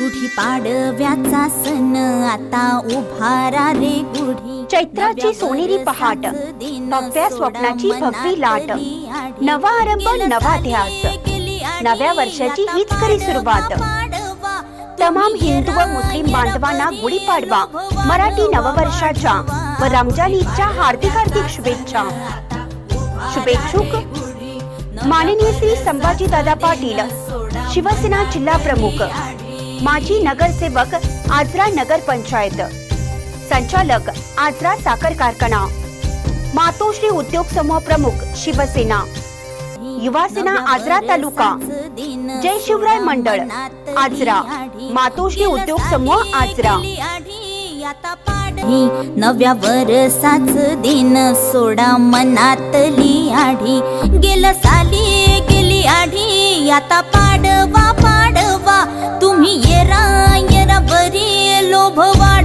गुढीपाडव्याचा सण आता उभारा रे गुढी चैत्राची सोनेरी पहाट भव्या स्वप्नाची भगवी लाट नवा आरंभ नवा ध्यास. नव्या वर्षाची हीच खरी सुरुवात. तमाम हिंदू व मुस्लिम बांधवांना गुढीपाडवा मराठी नववर्षाच्या व रमजान ईदच्या हार्दिक हार्दिक शुभेच्छा. शुभेच्छुक माननीय श्री संभाजी दादा पाटील शिवसेना जिल्हा प्रमुख. माजी नगरसेवक आजरा नगर पंचायत. संचालक आजरा साखर कारखाना. मातोश्री उद्योग समूह प्रमुख शिवसेना. युवासेना आजरा तालुका. जय शिवराय मंडळ. आजरा. मातोश्री उद्योग समूह आजरा. नव्या वरसाच दिन सोडा मनातली आढी. गेलं साली गेली आढी आता 破坏。